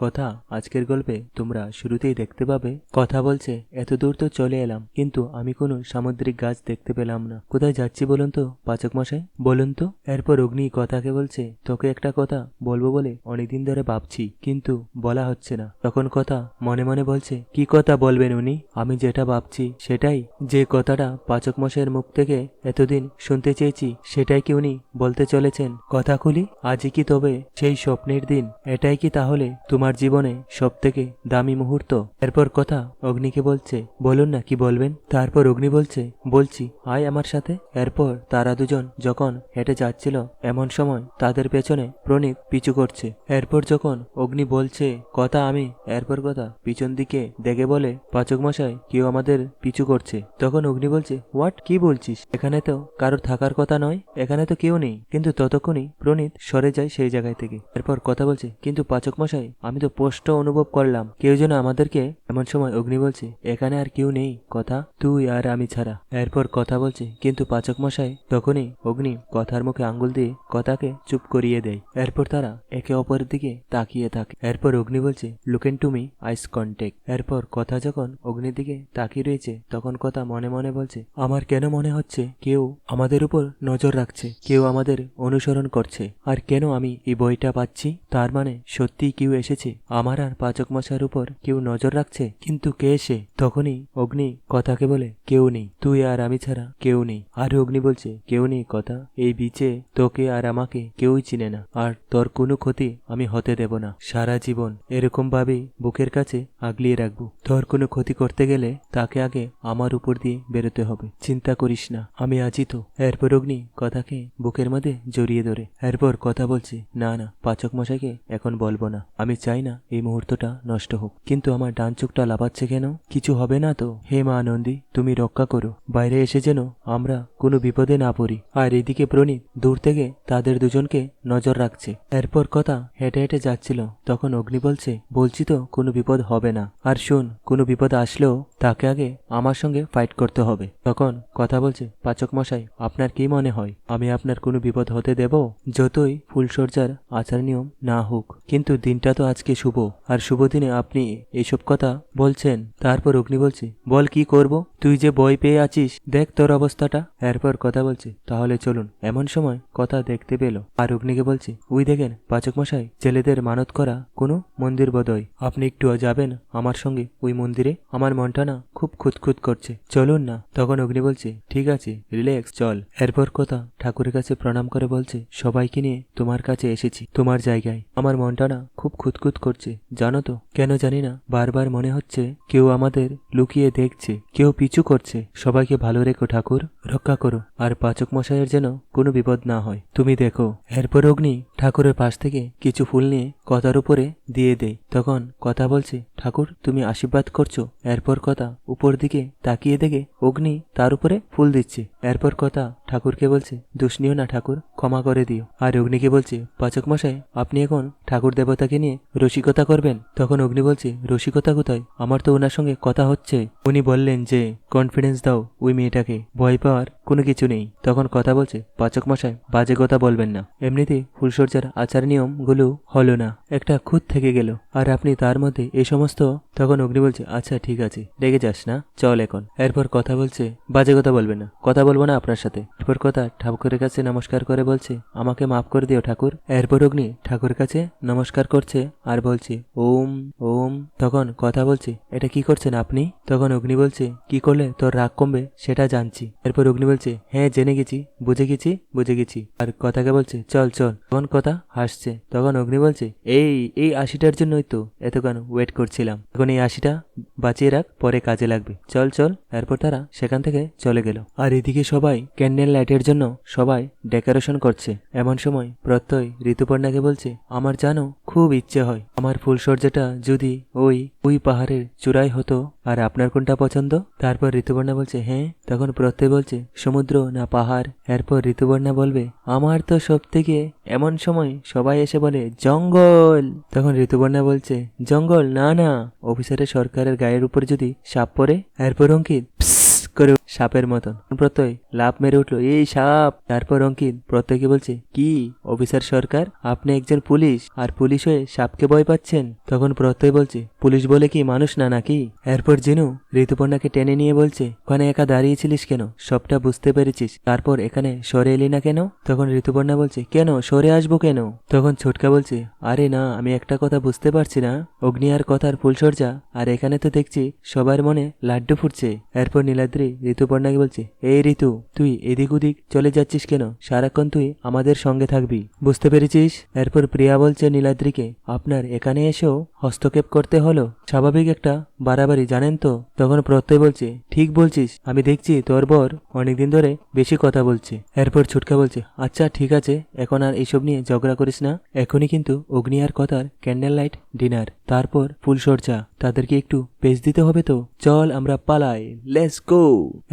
কথা আজকের গল্পে তোমরা শুরুতেই দেখতে পাবে। কথা বলছে এত দূর তো চলে এলাম, কিন্তু আমি কোনো সামুদ্রিক গাছ দেখতে পেলাম না। কোথায় যাচ্ছি বলুন তো, পাচক মশাই? বলুন তো। এরপর অগ্নি কথাকে বলছে, তোকে একটা কথা বলব বলে অনেকদিন ধরে ভাবছি, কিন্তু বলা হচ্ছে না। তখন কথা মনে মনে বলছে, কি কথা বলবেন উনি? আমি যেটা ভাবছি সেটাই। যে কথাটা পাচক মশাইয়ের মুখ থেকে এতদিন শুনতে চেয়েছি, সেটাই কি উনি বলতে চলেছেন? কথা খুলি আজই কি তবে সেই স্বপ্নের দিন? এটাই কি তাহলে তোমার জীবনে সব থেকে দামি মুহূর্ত? এরপর কথা অগ্নিকে বলছে, বলুন না, কি বলবেন? তারপর অগ্নি বলছে, বলছি, আয় আমার সাথে। এরপর তারা দুজন যখন হেঁটে যাচ্ছিল, এমন সময় তাদের পেছনে প্রণীত পিছু করছে। এরপর যখন অগ্নি বলছে, কথা আমি, এরপর কথা পিছন দিকে দেখে বলে পাচক মশাই কেউ আমাদের পিছু করছে। তখন অগ্নি বলছে, হোয়াট? কি বলছিস? এখানে তো কারোর থাকার কথা নয়, এখানে তো কেউ নেই। কিন্তু ততক্ষণই প্রণীত সরে যায় সেই জায়গায় থেকে। এরপর কথা বলছে, কিন্তু পাচক মশাই আমি তো স্পষ্ট অনুভব করলাম, কেউ যেন আমাদেরকে এমন সময় অগ্নি বলছে, এখানে আর কেউ নেই, কথা? তুই আর আমি ছাড়া। এরপর কথা বলছে, কিন্তু পাচক মশাই তখনই অগ্নি কথার মুখে আঙ্গুল দিয়ে কথাকে চুপ করিয়ে দেয়। এরপর তারা একে অপরের দিকে তাকিয়ে থাকে। এরপর অগ্নি বলছে, looking to me eyes contact এরপর কথা যখন অগ্নির দিকে তাকিয়ে রয়েছে, তখন কথা মনে মনে বলছে, আমার কেন মনে হচ্ছে কেউ আমাদের উপর নজর রাখছে, কেউ আমাদের অনুসরণ করছে? আর কেন আমি এই বইটা পাচ্ছি? তার মানে সত্যিই কেউ এসেছে আমার আর পাচক মশার উপর কেউ নজর রাখছে? কিন্তু কে এসে তখনই অগ্নি কথাকে বলে, কেউ নেই, তুই আর আমি ছাড়া কেউ নেই। আর অগ্নি বলছে, কেউ নেই কথা, এই বিচে তোকে আর আমাকে কেউই চিনে না, আর তোর কোনো ক্ষতি আমি হতে দেব না। সারা জীবন এরকম ভাবেই বুকের কাছে আগলিয়ে রাখব। তোর কোনো ক্ষতি করতে গেলে তাকে আগে আমার উপর দিয়ে বেরোতে হবে। চিন্তা করিস না, আমি আছি তো। এরপর অগ্নি কথাকে বুকের মধ্যে জড়িয়ে ধরে। এরপর কথা বলছে, না না, পাচক মশাইকে এখন বলব না, আমি চাই না? এই মুহূর্তটা নষ্ট হোক। কিন্তু আমার ডান চোখটা লাফাচ্ছে কেন? কিছু হবে না তো? হে মা নন্দী, তুমি রক্ষা করো। বাইরে এসে যেন আমরা কোনো বিপদে না পড়ি। আর এদিকে প্রণীত দূর থেকে তাদের দুজনকে নজর রাখছে। এরপর কথা হেঁটে হেঁটে যাচ্ছিল। তখন অগ্নি বলছে, বলছি তো, কোনো বিপদ হবে না। আর শুন, কোনো বিপদ আসলেও তাকে আগে আমার সঙ্গে ফাইট করতে হবে তখন কথা বলছে, পাচক মশাই, আপনার কি মনে হয়? আমি আপনার কোনো বিপদ হতে দেব? যতই ফুলসজ্জার আচার নিয়ম না হোক। কিন্তু দিনটা তো আজকে শুভ। আর শুভ দিনে আপনি এইসব কথা বলছেন। তারপর অগ্নি বলছে, বল কি করব? তুই যে বই পেয়ে আছিস, দেখ তোর অবস্থাটা। এরপর কথা বলছে, তাহলে চলুন। এমন সময় কথা দেখতে পেল। আর অগ্নিকে বলছে, উই দেখেন, পাচক মশাই, ছেলেদের মানত করা কোনো মন্দির বোধহয়। আপনি একটু যাবেন? আমার সঙ্গে ওই মন্দিরে? আমার মনটা না খুব খুঁতখুত করছে। চলুন না। তখন অগ্নি বলছে, ঠিক আছে, রিল্যাক্স, চল। এরপর কথা ঠাকুরের কাছে প্রণাম করে বলছে, সবাইকে নিয়ে তোমার কাছে এসেছি, তোমার জায়গায়। আমার মনটা না খুব খুঁতখুত করছে। জানো তো? কেন জানি না, বারবার মনে হচ্ছে কেউ আমাদের লুকিয়ে দেখছে, কেউ পিছু করছে, সবাইকে ভালো রেখো ঠাকুর, রক্ষা করো, আর পাচক মশাইয়ের যেন কোনো বিপদ না হয়। তুমি দেখো, এরপর অগ্নি ঠাকুরের পাশ থেকে কিছু ফুল নিয়ে কথার উপরে দিয়ে দেয়। তখন কথা বলছে, ঠাকুর, তুমি আশীর্বাদ করছ। এরপর কথা উপর দিকে তাকিয়ে দেখে অগ্নি তার উপরে ফুল দিচ্ছে। এরপর কথা ঠাকুরকে বলছে দুষ্ণীয় না ঠাকুর, ক্ষমা করে দিও। আর অগ্নিকে বলছে, পাচক মশাই, আপনি এখন ঠাকুর দেবতাকে নিয়ে রসিকতা করবেন? তখন অগ্নি বলছে, রসিকতা কোথায়? আমার তো ওনার সঙ্গে কথা হচ্ছে। উনি বললেন যে কনফিডেন্স দাও, ওই মেয়েটাকে। ভয় পাওয়ার কোনো কিছু নেই। তখন কথা বলছে, পাচক মশাই, বাজে কথা বলবেন না। এমনিতে ফুলসজ্জার আচার নিয়মগুলো হলো না। একটা খুঁত থেকে গেল। আর আপনি তার মধ্যে এ সমস্ত? তখন অগ্নি বলছে আচ্ছা ঠিক আছে, রেগে যাস না, চল এখন। এরপর কথা বলছে, বাজে কথা বলবে না। কথা বলব না আপনার সাথে। এরপর কথা ঠাকুরের কাছে নমস্কার করে বলছে, আমাকে মাফ করে দিও ঠাকুর। এরপর অগ্নি ঠাকুর কাছে নমস্কার করছে আর বলছে, ওম ওম। তখন কথা বলছে, এটা কি করছেন আপনি? তখন অগ্নি বলছে, কি করলে তোর রাগ কমবে, সেটা জানছি। এরপর অগ্নি বলছে হ্যাঁ জেনে গেছি, বুঝে গেছি বুঝে গেছি। আর কথাকে বলছে, চল চল। তখন কথা হাসছে। তখন অগ্নি বলছে, এই এই আশিটার জন্যই তো এতক্ষণ ওয়েট করছিলাম। এখন এই আশিটা বাঁচিয়ে রাখ, পরে কাজে লাগবে। চল চল। এরপর তারা সেখান থেকে চলে গেল। আর এদিকে সবাই ক্যান্ডেল লাইটের জন্য সবাই ডেকোরেশন করছে। এমন সময় প্রত্যয় ঋতুপর্ণাকে বলছে, আমার জানো, খুব ইচ্ছে হয়। আমার ফুলসজ্জাটা যদি ওই ওই পাহাড়ের চূড়ায় হতো, আর আপনার কোনটা পছন্দ? তারপর ঋতুপর্ণা বলছে হ্যাঁ? তখন প্রত্যয় বলছে, সমুদ্র না পাহাড়? এরপর ঋতুপর্ণা বলবে, আমার তো সব থেকে এমন সময় সবাই এসে বলে, জঙ্গল! তখন ঋতুপর্ণা বলছে, জঙ্গল? না না। অফিসারের সরকারের গায়ের উপর যদি সাপ পরে এরপর অঙ্কিত করে সাপের মতন। প্রত্যয় লাভ মেরে উঠল, এই সাপ! তারপর অঙ্কিত প্রত্যয়কে বলছে, কি, অফিসার সরকার? আপনি একজন পুলিশ আর পুলিশ হয়ে সাপকে ভয় পাচ্ছেন? তখন প্রত্যয় বলছে, পুলিশ বলে কি মানুষ না নাকি? এরপর জিনু ঋতুপর্ণাকে টেনে নিয়ে বলছে, ওখানে একা দাঁড়িয়েছিলিস কেন? সবটা বুঝতে পেরেছিস। তারপর এখানে সরে এলি না কেন? তখন ঋতুপর্ণা বলছে, কেন? সরে আসব কেন? তখন ছোটকা বলছে, আরে না, আমি একটা কথা বুঝতে পারছি না। অগ্নি আর কথার ফুলসজ্জা আর এখানে তো দেখছি সবার মনে লাড্ডু ফুটছে। এরপর নীলাদ্রি ঋতুপর্ণাকে বলছে। এই ঋতু, তুই এদিক ওদিক চলে যাচ্ছিস কেন? সারাক্ষণ তুই আমাদের সঙ্গে থাকবি। বুঝতে পেরেছিস? এরপর প্রিয়া বলছে, নীলাদ্রিকে, আপনার এখানে এসেও হস্তক্ষেপ করতে হলো। স্বাভাবিক একটা বাড়াবাড়ি, জানেন তো? তখন প্রত্যয় বলছে, ঠিক বলছিস, আমি দেখছি তোর বর অনেকদিন ধরে বেশি কথা বলছে। এরপর ছুটকা বলছে আচ্ছা ঠিক আছে, এখন আর এইসব নিয়ে ঝগড়া করিস না। এখনই কিন্তু অগ্নি আর কথার ক্যান্ডেল লাইট ডিনার তারপর ফুলসজ্জা তাদেরকে একটু পেজ দিতে হবে তো? চল, আমরা পালাই। লেস গো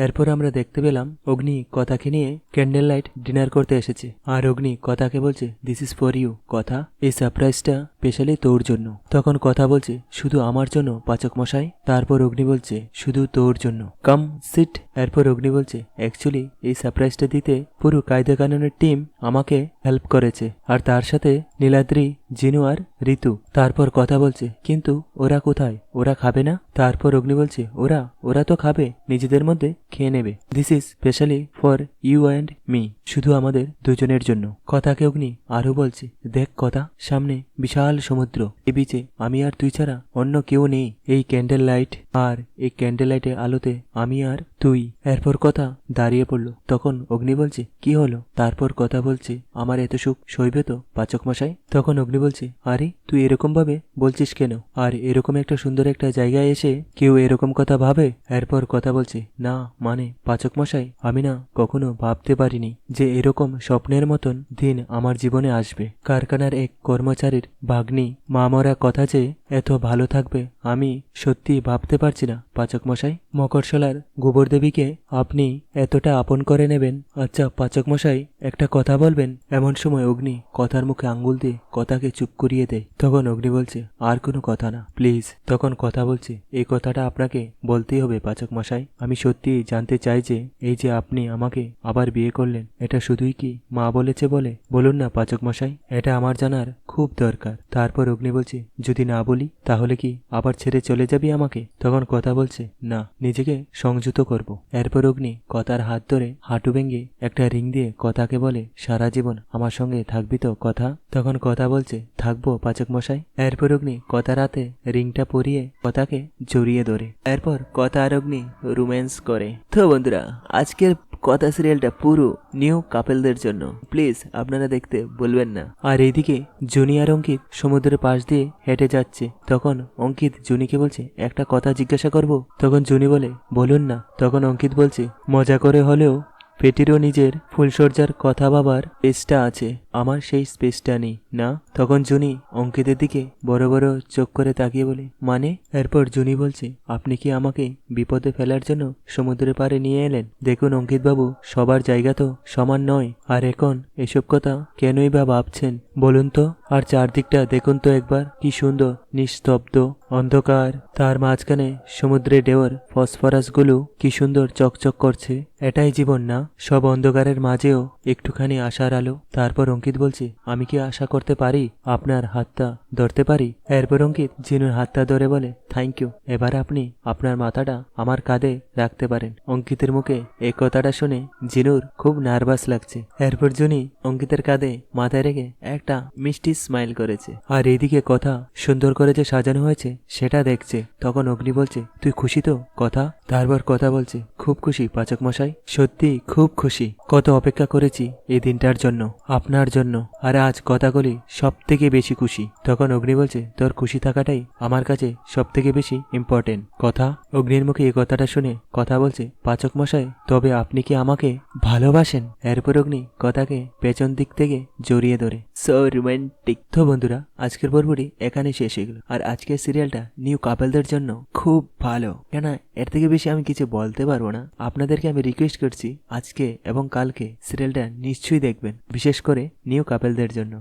এরপর আমরা দেখতে পেলাম অগ্নি কথাকে নিয়ে ক্যান্ডেল লাইট ডিনার করতে এসেছে। আর অগ্নি কথাকে বলছে দিস ইজ ফর ইউ কথা, এই সারপ্রাইজটা স্পেশালি তোর জন্য। তখন কথা বলছে, শুধু আমার জন্য পাচক মশাই তারপর অগ্নি বলছে, শুধু তোর জন্য। কাম সিট এরপর অগ্নি বলছে অ্যাকচুয়ালি এই সারপ্রাইজটা দিতে পুরো কায়দা কানুনের টিম আমাকে হেল্প করেছে। আর তার সাথে নীলাদ্রি, জিনু আর ঋতু। তারপর কথা বলছে, কিন্তু ওরা কোথায়? ওরা খাবে না? তারপর অগ্নি বলছে, ওরা ওরা তো খাবে। নিজেদের মধ্যে খেয়ে নেবে। This is specially for you and me শুধু আমাদের দুজনের জন্য। কথাকে অগ্নি আরও বলছে, দেখ কথা, সামনে বিশাল সমুদ্র। এ বিচে আমি আর তুই ছাড়া অন্য কেউ নেই। এই ক্যান্ডেল লাইট আর এই ক্যান্ডেল লাইটের আলোতে আমি আর তুই? এরপর কথা দাঁড়িয়ে পড়ল। তখন অগ্নি বলছে, কি হলো? তারপর কথা বলছে, আমার এত সুখ সইবে তো, পাচক মশাই? তখন অগ্নি বলছে, আরে, তুই এরকম ভাবে বলছিস কেন? আর এরকম একটা সুন্দর একটা জায়গায় এসে কেউ এরকম কথা ভাবে? এরপর কথা বলছে, না মানে পাচক মশাই, আমি না কখনো ভাবতে পারিনি যে এরকম স্বপ্নের মতন দিন আমার জীবনে আসবে। কারখানার এক কর্মচারীর ভাগ্নি মামরা কথা যে এত ভালো থাকবে, আমি সত্যি ভাবতে পারছি না, পাচক মশাই। মকরশলার গোবর দেবীকে আপনি এতটা আপন করে নেবেন। আচ্ছা পাচক মশাই একটা কথা বলবেন? এমন সময় অগ্নি কথার মুখে আঙ্গুল দিয়ে কথাকে চুপ করিয়ে দেয়। তখন অগ্নি বলছে, আর কোনো কথা না, প্লিজ। তখন কথা বলছে, এই কথাটা আপনাকে বলতেই হবে পাচক মশাই আমি সত্যি জানতে চাই যে, এই যে আপনি আমাকে আবার বিয়ে করলেন, এটা শুধুই কি মা বলেছে বলে? বলুন না পাচক মশাই এটা আমার জানার খুব দরকার। তারপর অগ্নি বলছে, যদি না বলি, তাহলে কি আবার ছেড়ে চলে যাবি আমাকে? তখন কথা বলছে, না, নিজেকে সংযুত করব। এরপর অগ্নি কথার হাত ধরে হাঁটু ভেঙে একটা রিং দিয়ে কথাকে বলে, সারা জীবন আমার সঙ্গে থাকবি তো, কথা? তখন কথা বলছে, থাকব, পাচক মশাই। এরপর অগ্নি কথা রাতে রিংটা পরিয়ে কথাকে জড়িয়ে ধরে। এরপর কথা আর অগ্নি রোম্যান্স করে, তো বন্ধুরা, আজকের কথা সিরিয়ালটা পুরো নিউ কাপেলদের জন্য। প্লিজ আপনারা দেখতে বলবেন না। আর এইদিকে জুনি আর অঙ্কিত সমুদ্রের পাশ দিয়ে হেঁটে যাচ্ছে। তখন অঙ্কিত জুনিকে বলছে, একটা কথা জিজ্ঞাসা করব? তখন জুনি বলে, বলুন না। তখন অঙ্কিত বলছে, মজা করে হলেও পেটিরও নিজের ফুলসজ্জার কথা ভাবার স্পেসটা আছে। আমার সেই স্পেসটা নেই, না? তখন জুনি অঙ্কিতের দিকে বড় বড় চোখ করে তাকিয়ে বলে মানে? এরপর জুনি বলছে, আপনি কি আমাকে বিপদে ফেলার জন্য সমুদ্রের পাড়ে নিয়ে এলেন? দেখুন অঙ্কিতবাবু, সবার জায়গা তো সমান নয়। আর এখন এসব কথা কেনই বা ভাবছেন? বলুন তো? আর চারদিকটা দেখুন তো একবার, কি সুন্দর, নিস্তব্ধ, অন্ধকার। তার মাঝখানে সমুদ্রে ঢেউর ফসফরাসগুলো কি সুন্দর চকচক করছে। এটাই জীবন না? সব অন্ধকারের মাঝেও একটুখানি আশার আলো। তারপর অঙ্কিত বলছে, আমি কি আশা করতে পারি আপনার হাতটা ধরতে পারি? এরপর অঙ্কিত জিনুর হাতটা ধরে বলে থ্যাংক ইউ এবার আপনি আপনার মাথাটা আমার কাঁধে রাখতে পারেন। অঙ্কিতের মুখে এই কথাটা শুনে জিনুর খুব নার্ভাস লাগছে। এরপর জুনি অঙ্কিতের কাঁধে মাথায় রেখে একটা মিষ্টি স্মাইল করেছে। আর এইদিকে কথা সুন্দর করে যে সাজানো হয়েছে, সেটা দেখছে। তখন অগ্নি বলছে, তুই খুশি তো? কথা? তারপর কথা বলছে, খুব খুশি পাচক মশাই সত্যি খুব খুশি। কত অপেক্ষা করেছি এই দিনটার জন্য। আপনার জন্য। আর আজ কথাগুলি সব থেকে বেশি খুশি। তখন অগ্নি বলছে তোর খুশি থাকাটাই আমার কাছে সব থেকে বেশি ইম্পর্টেন্ট কথা অগ্নির মুখে এই কথাটা শুনে কথা বলছে পাচক মশাই তবে আপনি কি আমাকে ভালোবাসেন? এরপর অগ্নি কথাকে পেছন দিক থেকে জড়িয়ে ধরে। সো রোমান্টিক তো বন্ধুরা আজকের পর্বটি এখানে শেষ হয়ে গেল। আর আজকের সিরিয়ালটা নিউ কাপেলদের জন্য খুব ভালো। কেন এর থেকে বেশি আমি কিছু বলতে পারব না। আপনাদেরকে আমি রিকোয়েস্ট করছি আজকে এবং কালকে সিরিয়ালটা নিশ্চয়ই দেখবেন। বিশেষ করে নিউ কাপেলদের জন্য।